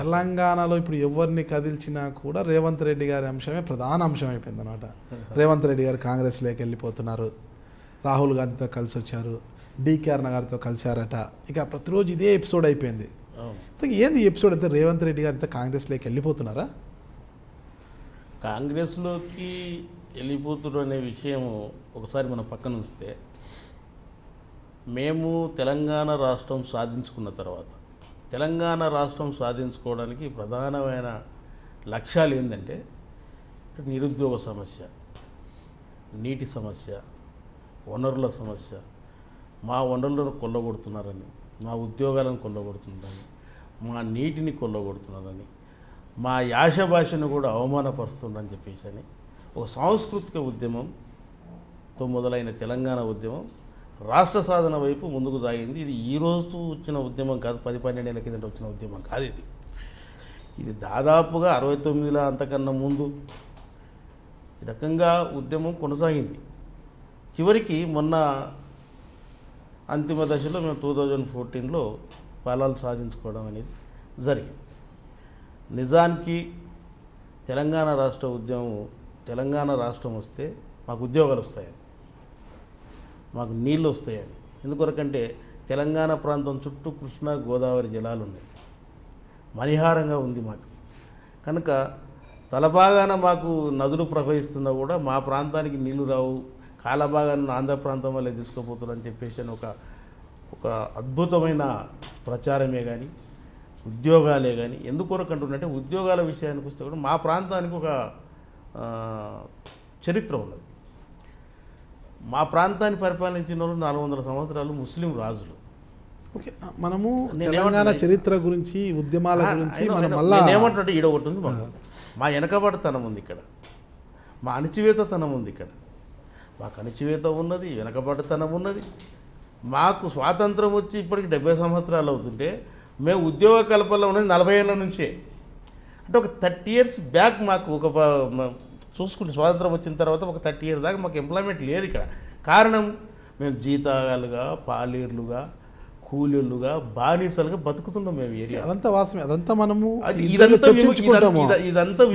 తెలంగాణలో ఇప్పుడు ఎవరిని కదిల్చినా కూడా రేవంత్ రెడ్డి గారి అంశమే ప్రధాన అంశం అయిపోయింది అనమాట రేవంత్ రెడ్డి గారు కాంగ్రెస్లోకి వెళ్ళిపోతున్నారు. రాహుల్ గాంధీతో కలిసి వచ్చారు. డికే అరుణ గారితో కలిశారట. ఇక ప్రతిరోజు ఇదే ఎపిసోడ్ అయిపోయింది. ఏంది ఎపిసోడ్? అయితే రేవంత్ రెడ్డి గారితో కాంగ్రెస్లోకి వెళ్ళిపోతున్నారా? కాంగ్రెస్లోకి వెళ్ళిపోతున్నారు అనే విషయం ఒకసారి మనం పక్కన ఉంచితే మేము తెలంగాణ రాష్ట్రం సాధించుకున్న తర్వాత తెలంగాణ రాష్ట్రం సాధించుకోవడానికి ప్రధానమైన లక్ష్యాలు ఏంటంటే నిరుద్యోగ సమస్య నీటి సమస్య వనరుల సమస్య. మా వనరులను కొల్లగొడుతున్నారని మా ఉద్యోగాలను కొల్లగొడుతున్నారని మా నీటిని కొల్లగొడుతున్నారని మా యాష భాషను కూడా అవమానపరుస్తుందని చెప్పేసి అని ఒక సాంస్కృతిక ఉద్యమంతో మొదలైన తెలంగాణ ఉద్యమం రాష్ట్ర సాధన వైపు ముందుకు సాగింది. ఇది ఈ రోజు వచ్చిన ఉద్యమం కాదు పది పన్నెండేళ్ళ కిందట వచ్చిన ఉద్యమం కాదు ఇది. ఇది దాదాపుగా అరవై తొమ్మిదిలో అంతకన్నా ముందు ఈ రకంగా ఉద్యమం కొనసాగింది. చివరికి మొన్న అంతిమ దశలో మేము టూ థౌజండ్ ఫోర్టీన్లో ఫలాలు సాధించుకోవడం అనేది జరిగింది. నిజానికి తెలంగాణ రాష్ట్ర ఉద్యమం తెలంగాణ రాష్ట్రం వస్తే మాకు ఉద్యోగాలు వస్తాయని. మాకు నీళ్ళు వస్తాయని. ఎందుకొరకంటే తెలంగాణ ప్రాంతం చుట్టూ కృష్ణా గోదావరి జలాలు ఉన్నాయి. మణిహారంగా ఉంది మాకు. కనుక తలభాగాన మాకు నదులు ప్రవహిస్తున్నా కూడా మా ప్రాంతానికి నీళ్ళు రావు. కాలభాగాన్ని ఆంధ్ర ప్రాంతం వల్లే తీసుకుపోతారని చెప్పేసి అని ఒక ఒక అద్భుతమైన ప్రచారమే కానీ ఉద్యోగాలే కానీ ఎందుకొరకు అంటున్నట్టే ఉద్యోగాల విషయానికి వస్తే కూడా మా ప్రాంతానికి ఒక చరిత్ర ఉన్నది. మా ప్రాంతాన్ని పరిపాలించిన వాళ్ళు నాలుగు వందల సంవత్సరాలు ముస్లిం రాజులు. ఓకే మనము తెలంగాణ చరిత్ర గురించి ఉద్యమాల గురించి మనం మళ్ళా ఏమంటుంటే ఈడ ఒకటి ఉంది మాకు. మా వెనకబడతనం ఉంది ఇక్కడ. మా అణచివేతతనం ఉంది ఇక్కడ. మాకు అణచివేత ఉన్నది వెనకబడతనం ఉన్నది. మాకు స్వాతంత్రం వచ్చి ఇప్పటికి డెబ్బై సంవత్సరాలు అవుతుంటే మేము ఉద్యోగ కల్పనలో ఉన్నది నలభై ఏళ్ళ నుంచే. అంటే ఒక థర్టీ ఇయర్స్ బ్యాక్ మాకు ఒక చూసుకుంటే స్వాతంత్రం వచ్చిన తర్వాత ఒక థర్టీ ఇయర్స్ దాకా మాకు ఎంప్లాయ్మెంట్ లేదు ఇక్కడ. కారణం మేము జీతాలుగా పాలేర్లుగా కూలీలుగా బానిసలుగా బతుకుతున్నాం మేము ఏరియా. అదంతా వాసమే అదంతా మనము ఇదంతా ఇదంతా-